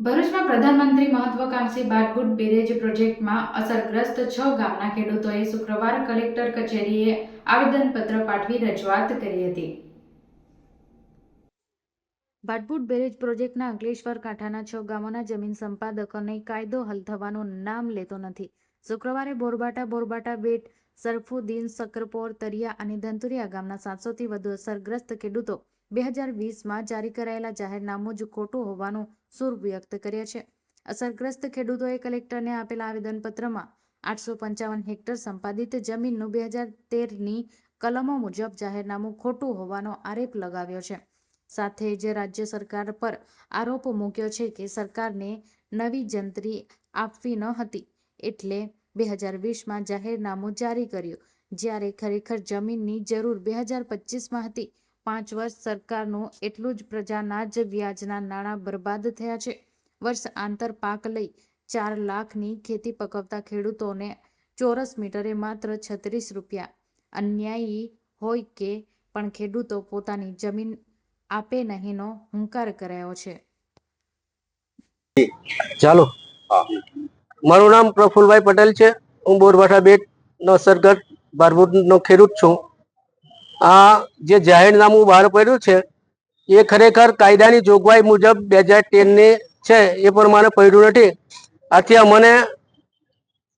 ભરૂચમાં પ્રધાનમંત્રી મહત્વાકાંક્ષી બાટબુટ બેરેજ પ્રોજેક્ટમાં અસરગ્રસ્ત છ ગામના ખેડૂતોએ શુક્રવાર કલેક્ટર કચેરીએ આવેદનપત્ર પાઠવી રજૂઆત કરી હતી. ભાટભૂટ બેરેજ પ્રોજેક્ટના અંકલેશ્વર કાંઠાના છ ગામોના જમીન સંપાદકોને કાયદો હલ થવાનું નામ લેતો નથી. શુક્રવારે બોરબાટા બોરબાટા બેટ, સરફુદ્દીન સક્કરપોર તરિયા અને ધંતુરિયા ગામના સાતસોથી વધુ અસરગ્રસ્ત ખેડૂતો બે હજાર વીસમાં જારી કરાયેલા જાહેરનામું જ ખોટું હોવાનું સૂર વ્યક્ત કર્યા છે. અસરગ્રસ્ત ખેડૂતોએ કલેક્ટરને આપેલા આવેદનપત્રમાં આઠસો પંચાવન હેક્ટર સંપાદિત જમીનનું બે હજાર તેરની કલમો મુજબ જાહેરનામું ખોટું હોવાનો આરોપ લગાવ્યો છે. સાથે જ રાજ્ય સરકાર પર આરોપ મૂક્યો છે કે સરકારને નવી જંત્રી આપવી ન હતી એટલે બે હજાર વીસમાં જાહેરનામું જારી કર્યું. જ્યારે ખરેખર જમીનની જરૂર બે હજાર પચીસમાં હતી પાંચ વર્ષ સરકારનું એટલું જ પ્રજાના જ વ્યાજના નાણાં બરબાદ થયા છે. વર્ષ આંતર પાક લઈ ચાર લાખની ખેતી પકવતા ખેડૂતોને ચોરસ મીટરે માત્ર છત્રીસ રૂપિયા. અન્યાયી હોય કે પણ ખેડૂતો પોતાની જમીન આપે નહીંનો હુંકાર કરાયો છે. ચાલો. મારું નામ પ્રફુલભાઈ પટેલ છે. હું બોરબાઠા બેટ નો સરગત બારબુટનો ખેડૂત છું. આ જે જાહેરનામું બહાર પડ્યું છે, એ ખરેખર કાયદાની જોગવાઈ મુજબ બે હજાર ટેનની છે, એ પ્રમાણે પડ્યું નથી. આથી અમને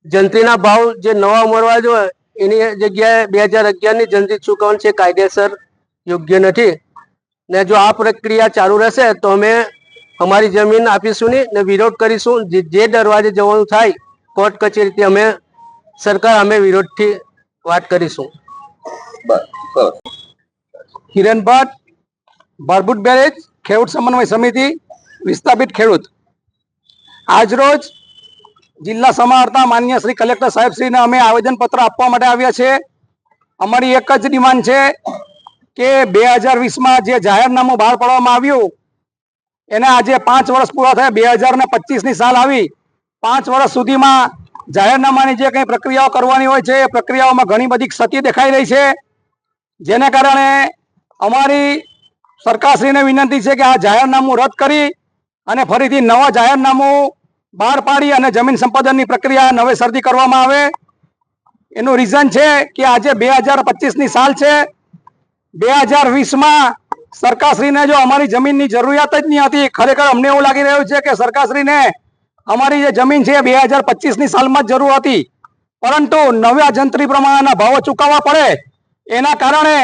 જંત્રીના ભાવ જે નવા મળવા જોઈએ, એની જગ્યાએ બે હજાર અગિયારની જંત્રી ચૂકવણ છે, કાયદેસર યોગ્ય નથી. ને જો આ પ્રક્રિયા ચાલુ રહેશે, તો અમે અમારી જમીન આપીશું નહીં, ને વિરોધ કરીશું. જે દરવાજે જવાનું થાય, કોર્ટ કચેરીથી અમે, સરકાર અમે વિરોધથી વાત કરીશું. હિરેન ભટ્ટ બારબુટ બેરેજ, ખેડૂત સમન્વય સમિતિ, વિસ્થાપિત ખેડૂત. આજરોજ જિલ્લા સમાહર્તા માન્ય શ્રી કલેક્ટર સાહેબ શ્રીને અમે આવેદનપત્ર આપવા માટે આવ્યા છે અમારી એક જ ડિમાન્ડ છે કે બે હજાર વીસમાં જે જાહેરનામું બહાર પાડવામાં આવ્યું, એને આજે પાંચ વર્ષ પૂરા થયા. બે હજાર ને પચીસની સાલ આવી. પાંચ વર્ષ સુધીમાં જાહેરનામાની જે કંઈ પ્રક્રિયાઓ કરવાની હોય છે, એ પ્રક્રિયાઓમાં ઘણી બધી ક્ષતિ દેખાઈ રહી છે. જેને કારણે અમારી સરકારશ્રીને વિનંતી છે કે આ જાહેરનામું રદ કરી અને ફરીથી નવા જાહેરનામું બહાર પાડી અને જમીન સંપાદનની પ્રક્રિયા નવેસરથી કરવામાં આવે. એનું રીઝન છે કે આજે બે હજાર પચીસની સાલ છે. બે હજાર વીસમાં સરકારશ્રીને જો અમારી જમીનની જરૂરિયાત જ નહીં હતી, ખરેખર અમને એવું લાગી રહ્યું છે કે સરકારશ્રીને અમારી જે જમીન છે બે હજાર પચીસની સાલમાં જ જરૂર હતી. પરંતુ નવા જંત્રી પ્રમાણેના ભાવો ચૂકવવા પડે. એના કારણે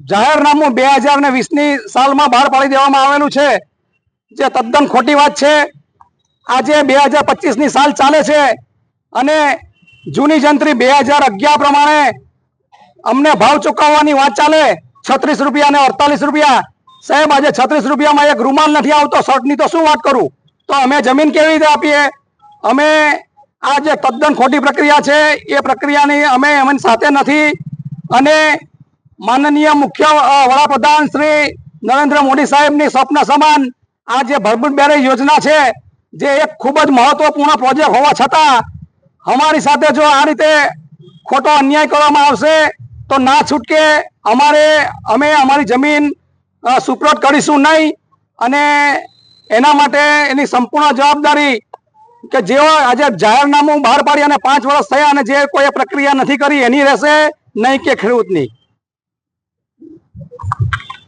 જાહેરનામું બે હજાર ને વીસની સાલમાં બહાર પાડી દેવામાં આવેલું છે. જે તદ્દન ખોટી વાત છે. આજે બે હજાર પચીસની સાલ ચાલે છે અને જૂની જંત્રી બે હજાર અગિયાર પ્રમાણે અમને ભાવ ચૂકવવાની વાત ચાલે. છત્રીસ રૂપિયા અને અડતાલીસ રૂપિયા. સાહેબ, આજે છત્રીસ રૂપિયામાં એક રૂમાલ નથી આવતો. શર્ટની તો શું વાત કરું? તો અમે જમીન કેવી રીતે આપીએ? અમે આ જે તદ્દન ખોટી પ્રક્રિયા છે, એ પ્રક્રિયાની અમે એમની સાથે નથી. અને માનનીય મુખ્ય વડાપ્રધાન શ્રી નરેન્દ્ર મોદી સાહેબની સ્વપ્ન સમાન આ જે ભરભૂત બેરેજ યોજના છે, જે એક ખૂબ જ મહત્વપૂર્ણ પ્રોજેક્ટ હોવા છતાં અમારી સાથે જો આ રીતે ખોટો અન્યાય કરવામાં આવશે, તો ના છૂટકે અમારે, અમે અમારી જમીન સુપ્રોટ કરીશું નહીં. અને એના માટે એની સંપૂર્ણ જવાબદારી કે જેઓ આજે જાહેરનામું બહાર પાડી અને પાંચ વર્ષ થયા અને જે કોઈ પ્રક્રિયા નથી કરી, એની રહેશે. નહીં કે ખેડૂતની.